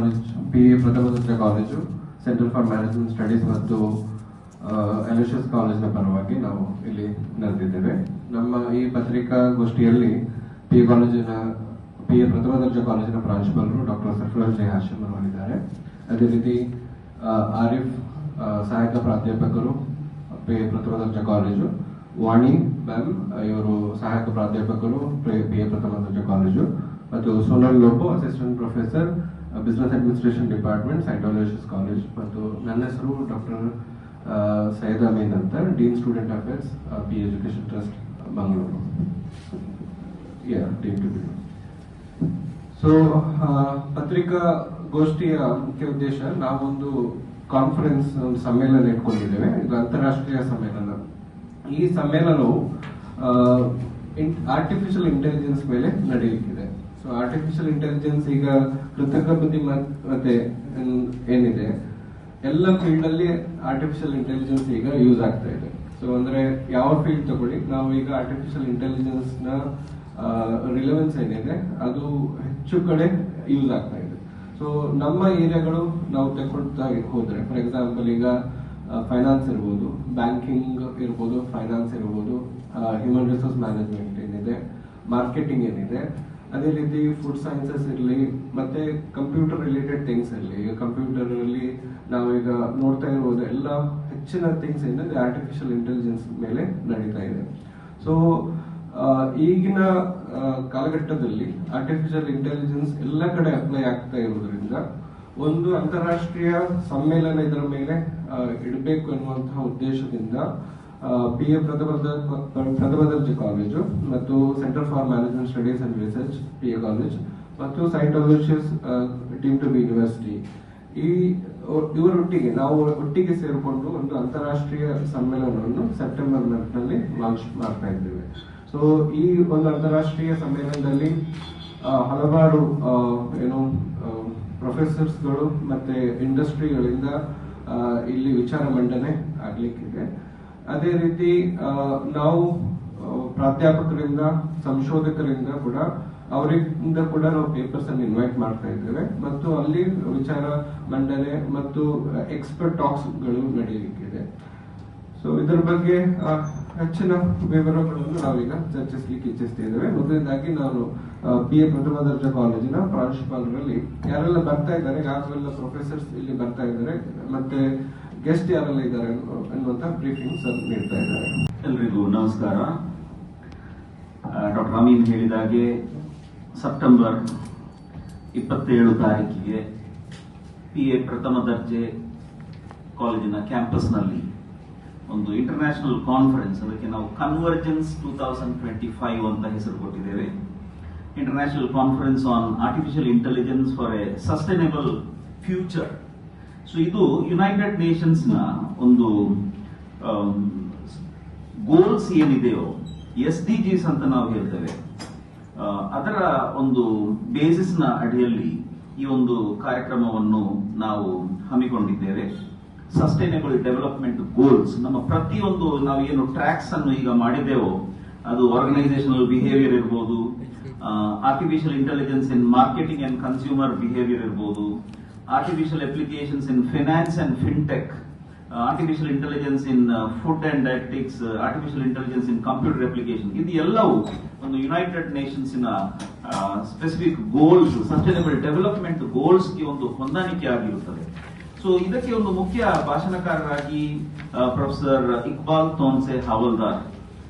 College P A ಪ್ರಥಮ ದರ್ಜೆ college centre for management studies ಮತ್ತು ಎಲಿಷಸ್ ಕಾಲೇಜ್ನ ಪರವಾಗಿ ನಾವು ಇಲ್ಲಿ ನಡೆದಿದ್ದೇವೆ. ನಮ್ಮ ಈ ಪತ್ರಿಕಾಗೋಷ್ಠಿಯಲ್ಲಿ ಪಿ ಎ ಕಾಲೇಜಿನ ಪಿ ಎ ಪ್ರಥಮ ದರ್ಜೆ ಕಾಲೇಜಿನ ಪ್ರಾಂಶುಪಾಲರು ಡಾಕ್ಟರ್ ಸರ್ಫರಾಜ್ ಜಯ ಹಾಶಿಮ್ ಅವರು ಇದ್ದಾರೆ. ಅದೇ ರೀತಿ ಆರಿಫ್ ಸಹಾಯಕ ಪ್ರಾಧ್ಯಾಪಕರು ಪಿ ಎ ಪ್ರಥಮ ದರ್ಜೆ ಕಾಲೇಜು ವಾಣಿ ಮ್ಯಾಮ್, ಇವರು ಸಹಾಯಕ ಪ್ರಾಧ್ಯಾಪಕರು ಪಿ ಎ ಪ್ರಥಮ ದರ್ಜೆ ಕಾಲೇಜು ಮತ್ತು Sonal Lobo, assistant professor business administration department Saint Aloysius college ಮತ್ತು ನನ್ನ ಹೆಸರು ಡಾಕ್ಟರ್ ಸೈಯದ್ ಅಮೀನ್ ಅಂತ dean student affairs P education trust Mangaluru so ಪತ್ರಿಕಾಗೋಷ್ಠಿಯ ಮುಖ್ಯ ಉದ್ದೇಶ, ನಾವೊಂದು ಕಾನ್ಫರೆನ್ಸ್ ಸಮ್ಮೇಳನ ಇಟ್ಕೊಂಡಿದ್ದೇವೆ. ಇದು ಅಂತಾರಾಷ್ಟ್ರೀಯ ಸಮ್ಮೇಳನ. ಈ ಸಮ್ಮೇಳನವು ಆರ್ಟಿಫಿಷಿಯಲ್ ಇಂಟೆಲಿಜೆನ್ಸ್ ಮೇಲೆ ನಡೆಯಲಿಕ್ಕಿದೆ ಸೊ ಆರ್ಟಿಫಿಷಿಯಲ್ ಇಂಟೆಲಿಜೆನ್ಸ್ ಈಗ ಕೃತಕ ಬುದ್ಧಿಮತ್ತೆ ಏನ್- ಏನಿದೆ? ಎಲ್ಲ ಫೀಲ್ಡ್ ಅಲ್ಲಿ ಆರ್ಟಿಫಿಷಿಯಲ್ ಇಂಟೆಲಿಜೆನ್ಸ್ ಈಗ ಯೂಸ್ ಆಗ್ತಾ ಇದೆ. ಸೊ ಅಂದ್ರೆ ಯಾವ ಫೀಲ್ಡ್ ತಗೊಳ್ಳಿ? ನಾವು ಈಗ ಆರ್ಟಿಫಿಷಿಯಲ್ ಇಂಟೆಲಿಜೆನ್ಸ್ನ ರಿಲೆವೆನ್ಸ್ ಏನಿದೆ, ಅದು ಹೆಚ್ಚು ಕಡೆ ಯೂಸ್ ಆಗ್ತಾ ಇದೆ. ಸೊ ನಮ್ಮ ಏರಿಯಾಗಳು ನಾವು ತಗೊಳ್ತಾ ಹೋದ್ರೆ ಫಾರ್ ಎಕ್ಸಾಂಪಲ್ ಈಗ ಫೈನಾನ್ಸ್ ಇರ್ಬೋದು ಬ್ಯಾಂಕಿಂಗ್ ಇರ್ಬೋದು ಫೈನಾನ್ಸ್ ಇರ್ಬೋದು ಹ್ಯೂಮನ್ ರಿಸೋರ್ಸ್ ಮ್ಯಾನೇಜ್ಮೆಂಟ್ ಏನಿದೆ ಮಾರ್ಕೆಟಿಂಗ್ ಏನಿದೆ ಅದೇ ರೀತಿ ಫುಡ್ ಸೈನ್ಸಸ್ ಇರಲಿ, ಮತ್ತೆ ಕಂಪ್ಯೂಟರ್ ರಿಲೇಟೆಡ್ ಥಿಂಗ್ಸ್ ಇರಲಿ. ಈಗ ಕಂಪ್ಯೂಟರ್ ಅಲ್ಲಿ ನಾವೀಗ ನೋಡ್ತಾ ಇರ್ಬೋದು, ಎಲ್ಲ ಹೆಚ್ಚಿನ ಥಿಂಗ್ಸ್ ಏನಂದ್ರೆ ಆರ್ಟಿಫಿಷಿಯಲ್ ಇಂಟೆಲಿಜೆನ್ಸ್ ಮೇಲೆ ನಡೀತಾ ಇದೆ. ಸೊ ಈಗಿನ ಕಾಲಘಟ್ಟದಲ್ಲಿ ಆರ್ಟಿಫಿಷಿಯಲ್ ಇಂಟೆಲಿಜೆನ್ಸ್ ಎಲ್ಲ ಕಡೆ ಅಪ್ಲೈ ಆಗ್ತಾ ಇರುವುದರಿಂದ ಒಂದು ಅಂತಾರಾಷ್ಟ್ರೀಯ ಸಮ್ಮೇಳನ ಇದರ ಮೇಲೆ ಇಡಬೇಕು ಎನ್ನುವಂತಹ ಉದ್ದೇಶದಿಂದ ಪಿ ಎ ಪ್ರಥಮ ದರ್ಜೆ ಕಾಲೇಜು ಮತ್ತು centre for management studies and research P A college ಮತ್ತು Saint Aloysius deemed to be university ಈ ಇವರೊಟ್ಟಿಗೆ ನಾವು ಒಟ್ಟಿಗೆ ಸೇರಿಕೊಂಡು ಒಂದು ಅಂತಾರಾಷ್ಟ್ರೀಯ ಸಮ್ಮೇಳನವನ್ನು ಸೆಪ್ಟೆಂಬರ್ನಲ್ಲಿ ಲಾಂಚ್ ಮಾಡ್ತಾ ಇದ್ದೇವೆ. ಸೊ ಈ ಒಂದು ಅಂತಾರಾಷ್ಟ್ರೀಯ ಸಮ್ಮೇಳನದಲ್ಲಿ ಹಲವಾರು ಏನು ಪ್ರೊಫೆಸರ್ಸ್ಗಳು ಮತ್ತೆ ಇಂಡಸ್ಟ್ರಿಗಳಿಂದ ಇಲ್ಲಿ ವಿಚಾರ ಮಂಡನೆ ಆಗ್ಲಿಕ್ಕಿದೆ. ಅದೇ ರೀತಿ ನಾವು ಪ್ರಾಧ್ಯಾಪಕರಿಂದ, ಸಂಶೋಧಕರಿಂದ ಕೂಡ ಅವರಿಂದ ಕೂಡ ನಾವು ಪೇಪರ್ಸ್ ಅನ್ನು ಇನ್ವೈಟ್ ಮಾಡ್ತಾ ಇದ್ದೇವೆ. ಮತ್ತು ಅಲ್ಲಿ ವಿಚಾರ ಮಂಡನೆ ಮತ್ತು ಎಕ್ಸ್ಪರ್ಟ್ ಟಾಕ್ಸ್ಗಳು ನಡೆಯಲಿಕ್ಕಿದೆ ಸೊ ಇದರ ಬಗ್ಗೆ ಹೆಚ್ಚಿನ ವಿವರಗಳನ್ನು ನಾವೀಗ ಚರ್ಚಿಸಲಿಕ್ಕೆ ಇಚ್ಛಿಸ್ತಾ ಇದ್ದೇವೆ. ಮೊದಲನೇದಾಗಿ ನಾನು ಬಿ ಎ ಪ್ರಥಮ ದರ್ಜೆ ಕಾಲೇಜಿನ ಪ್ರಾಂಶುಪಾಲರಲ್ಲಿ ಯಾರೆಲ್ಲ ಬರ್ತಾ ಇದ್ದಾರೆ ಯಾರೆಲ್ಲ ಪ್ರೊಫೆಸರ್ಸ್ ಇಲ್ಲಿ ಬರ್ತಾ ಇದ್ದಾರೆ, ಮತ್ತೆ ಗೆಸ್ಟ್ ಯಾರೆಲ್ಲ ಇದ್ದಾರೆ ಅನ್ನುವಂತ ಬ್ರೀಫಿಂಗ್ಸ್ ನೀಡ್ತಾ ಇದ್ದಾರೆ. ಎಲ್ರಿಗೂ ನಮಸ್ಕಾರ. ಡಾಕ್ಟರ್ ಅಮೀನ್ ಹೇಳಿದಾಗೆ ಸೆಪ್ಟೆಂಬರ್ ಇಪ್ಪತ್ತೇಳು ತಾರೀಕಿಗೆ ಪಿ ಎ ಪ್ರಥಮ ದರ್ಜೆ ಕಾಲೇಜಿನ ಕ್ಯಾಂಪಸ್ನಲ್ಲಿ ಒಂದು ಇಂಟರ್ನ್ಯಾಷನಲ್ ಕಾನ್ಫರೆನ್ಸ್ ಅದಕ್ಕೆ ನಾವು convergence two thousand twenty five ಅಂತ ಹೆಸರು ಕೊಟ್ಟಿದ್ದೇವೆ. International conference on artificial intelligence for a sustainable future so ಇದು ಯುನೈಟೆಡ್ ನೇಷನ್ಸ್ನ ಒಂದು ಗೋಲ್ಸ್ ಏನಿದೆಯೋ ಎಸ್ ಡಿ ಜಿಸ್ ಅಂತ ನಾವು ಹೇಳ್ತೇವೆ. ಅದರ ಒಂದು ಬೇಸಿಸ್ನ ಅಡಿಯಲ್ಲಿ ಈ ಒಂದು ಕಾರ್ಯಕ್ರಮವನ್ನು ನಾವು ಹಮ್ಮಿಕೊಂಡಿದ್ದೇವೆ. ಸಸ್ಟೈನಬಲ್ ಡೆವಲಪ್ಮೆಂಟ್ ಗೋಲ್ಸ್ ನಮ್ಮ ಪ್ರತಿಯೊಂದು ನಾವು ಏನು ಟ್ರ್ಯಾಕ್ಸ್ ಅನ್ನು ಈಗ ಮಾಡಿದ್ದೇವೋ, ಅದು ಆರ್ಗನೈಸೇಷನಲ್ ಬಿಹೇವಿಯರ್ ಇರ್ಬೋದು artificial intelligence in marketing and consumer behaviour ಇರ್ಬೋದು artificial applications in finance and fintech artificial intelligence in food and dietetics artificial intelligence in computer application ಇದು ಎಲ್ಲವೂ ಒಂದು ಯುನೈಟೆಡ್ ನೇಷನ್ಸ್ನ ಸ್ಪೆಸಿಫಿಕ್ ಗೋಲ್ಸ್ ಸಸ್ಟೈನಬಲ್ ಡೆವಲಪ್ಮೆಂಟ್ ಗೋಲ್ಸ್ಗೆ ಒಂದು ಹೊಂದಾಣಿಕೆ ಆಗಿರುತ್ತದೆ. ಸೊ ಇದಕ್ಕೆ ಒಂದು ಮುಖ್ಯ ಭಾಷಣಕಾರರಾಗಿ ಪ್ರೊಫೆಸರ್ ಇಕ್ಬಾಲ್ ತೋನ್ಸೆ ಹಾವಲ್ದಾರ್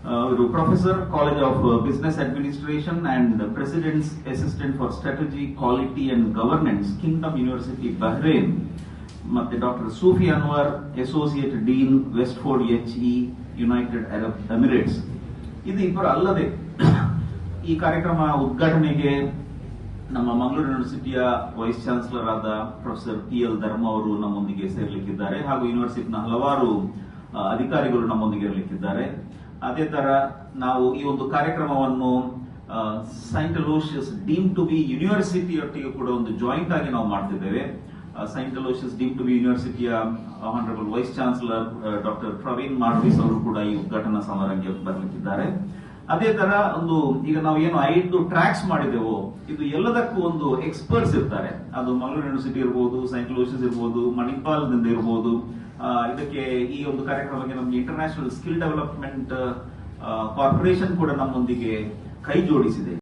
ಆ, ಇವರು professor college of business administration and president's assistant for strategy quality and governance Kingdom university Bahrain ಮತ್ತೆ doctor Sufi Anwar associate dean Westford H E United Arab Emirates ಇದು ಇಬ್ಬರು ಅಲ್ಲದೆ ಈ ಕಾರ್ಯಕ್ರಮ ಉದ್ಘಾಟನೆಗೆ ನಮ್ಮ ಮಂಗಳೂರು ಯೂನಿವರ್ಸಿಟಿಯ ವೈಸ್ ಚಾನ್ಸಲರ್ ಆದ ಪ್ರೊಫೆಸರ್ ಪಿ ಎಲ್ ಧರ್ಮ ಅವರು ನಮ್ಮೊಂದಿಗೆ ಸೇರ್ಲಿಕ್ಕಿದ್ದಾರೆ ಹಾಗೂ ಯೂನಿವರ್ಸಿಟಿನ ಹಲವಾರು ಆ, ಅಧಿಕಾರಿಗಳು ನಮ್ಮೊಂದಿಗೆ ಇರಲಿಕ್ಕಿದ್ದಾರೆ. ಅದೇ ತರ ನಾವು ಈ ಒಂದು ಕಾರ್ಯಕ್ರಮವನ್ನು Saint Aloysius deemed to be ಯೂನಿವರ್ಸಿಟಿಯೊಟ್ಟಿಗೆ ಕೂಡ ಒಂದು ಜಾಯಿಂಟ್ ಆಗಿ ನಾವು ಮಾಡ್ತಿದ್ದೇವೆ. Saint Aloysius deemed to be ಯೂನಿವರ್ಸಿಟಿಯ honourable vice chancellor doctor Praveen Martis ಅವರು ಕೂಡ ಈ ಉದ್ಘಾಟನಾ ಸಮಾರಂಭಕ್ಕೆ ಬರಲಿಕ್ಕಿದ್ದಾರೆ. ಅದೇ ತರ ಒಂದು, ಈಗ ನಾವು ಏನು ಐದು ಟ್ರ್ಯಾಕ್ಸ್ ಮಾಡಿದೆವು, ಇದು ಎಲ್ಲದಕ್ಕೂ ಒಂದು ಎಕ್ಸ್ಪರ್ಟ್ಸ್ ಇರ್ತಾರೆ. ಅದು ಮಂಗಳೂರು ಯೂನಿವರ್ಸಿಟಿ ಇರ್ಬೋದು ಸೈಂಟ್ ಲೂಸಿಸ್ ಇರ್ಬೋದು ಮಣಿಪಾಲ್ದಿಂದ ಇರ್ಬೋದು ಇದಕ್ಕೆ ಈ ಒಂದು ಕಾರ್ಯಕ್ರಮಕ್ಕೆ ನಮಗೆ ಇಂಟರ್ನ್ಯಾಷನಲ್ ಸ್ಕಿಲ್ ಡೆವಲಪ್ಮೆಂಟ್ ಕಾರ್ಪೊರೇಷನ್ ಕೂಡ ನಮ್ಮೊಂದಿಗೆ ಕೈ ಜೋಡಿಸಿದೆ.